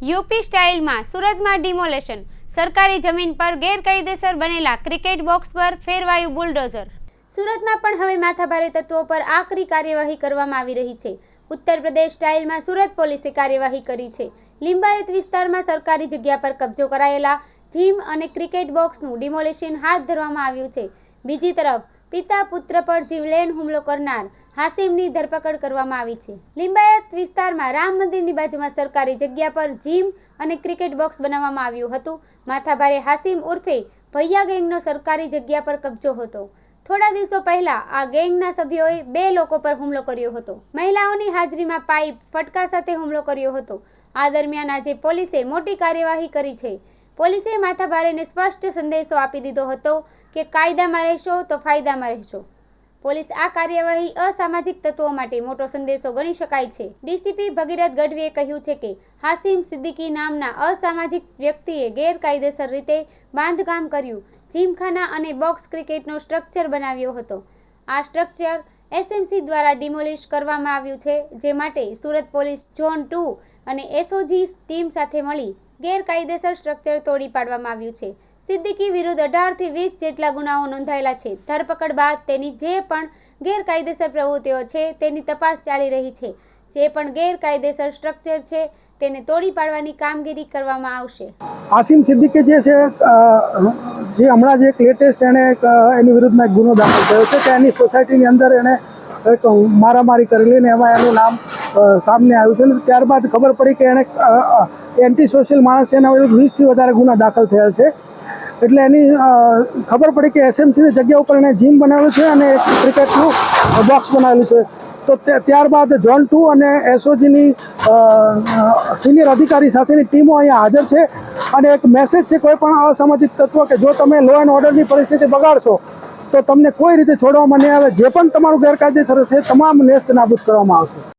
UP સ્ટાઇલમાં સુરતમાં demolition. સરકારી જમીન પર ગેરકાયદેસર બનેલા ક્રિકેટ બોક્સ પર ફેરવાયું બુલડોઝર. સુરતમાં પણ હવે માથાભારે તત્વો પર આકરી કાર્યવાહી કરવામાં આવી રહી છે. ઉત્તર પ્રદેશ સ્ટાઇલમાં સુરત પોલીસે કાર્યવાહી કરી છે. લિંબાયત વિસ્તારમાં સરકારી જગ્યા પર કબજો કરાયેલા જીમ અને ક્રિકેટ બોક્સનું ડિમોલેશન હાથ ધરવામાં આવ્યું છે. બીજી તરફ, પિતા પુત્ર પર જીવલેણ હુમલો કરનાર હાસિમની ધરપકડ કરવામાં આવી છે. લિંબાયત વિસ્તારમાં રામ મંદિરની બાજુમાં સરકારી જગ્યા પર જીમ અને ક્રિકેટ બોક્સ બનાવવામાં આવ્યું હતું. માથાભારે હાસિમ ઉર્ફે ભૈયા ગેંગનો સરકારી જગ્યા પર કબજો હતો. થોડા દિવસો પહેલા આ ગેંગના સભ્યોએ બે લોકો પર હુમલો કર્યો હતો. મહિલાઓની હાજરીમાં પાઇપ ફટકા સાથે હુમલો કર્યો હતો. આ દરમિયાન આજે પોલીસે મોટી કાર્યવાહી કરી છે. પોલીસે માથાભારેને સ્પષ્ટ સંદેશો આપી દીધો હતો કે કાયદામાં રહેશો તો ફાયદામાં રહેશો. પોલીસ આ કાર્યવાહી અસામાજિક તત્વો માટે મોટો સંદેશો ગણી શકાય છે. ડીસીપી ભગીરથ ગઢવીએ કહ્યું છે કે હાસિમ સિદ્દીકી નામના અસામાજિક વ્યક્તિએ ગેરકાયદેસર રીતે બાંધકામ કર્યું, જીમખાના અને બોક્સ ક્રિકેટનો સ્ટ્રક્ચર બનાવ્યો હતો. આ સ્ટ્રક્ચર એસએમસી દ્વારા ડિમોલિશ કરવામાં આવ્યું છે, જે માટે સુરત પોલીસ ઝોન ટુ અને એસઓજી ટીમ સાથે મળી ગેરકાયદેસર સ્ટ્રક્ચર તોડી પાડવામાં આવ્યું છે. સિદ્દીકી વિરુદ્ધ અઢારથી વીસ જેટલા ગુનાઓ નોંધાયેલા છે. ધરપકડ બાદ તેની જે પણ ગેરકાયદેસર પ્રવૃત્તિઓ છે તેની તપાસ ચાલી રહી છે. જે પણ ગેરકાયદેસર સ્ટ્રક્ચર છે તેને તોડી પાડવાની કામગીરી કરવામાં આવશે. આસિમ સિદ્દીકી જે છે જે હમણાં જે એક લેટેસ્ટ એણે એની વિરુદ્ધમાં એક ગુનો દાખલ થયો છે. કે એની સોસાયટીની અંદર એણે એક મારામારી કરેલી ને એમાં એનું નામ અ, સામે આવ્યું છે. ત્યારબાદ ખબર પડી કે એણે એન્ટી સોશિયલ માણસ એના વીસથી વધારે ગુના દાખલ થયેલ છે. એટલે એની ખબર પડી કે એસએમસીની જગ્યા ઉપર એણે જીમ બનાવેલું છે અને ક્રિકેટનું બોક્સ બનાવેલું છે. તે- ત્યારબાદ ઝોન ટુ અને એસઓજીની સિનિયર અધિકારી સાથેની ટીમો અહીંયા હાજર છે. અને એક મેસેજ છે કોઈ પણ અસામાજિક તત્વ કે જો તમે લો એન્ડ ઓર્ડરની પરિસ્થિતિ બગાડશો તો તમને કોઈ રીતે છોડવામાં નહીં આવે. જે પણ તમારું ગેરકાયદેસર હશે તમામ નેસ્ત નાબૂદ કરવામાં આવશે.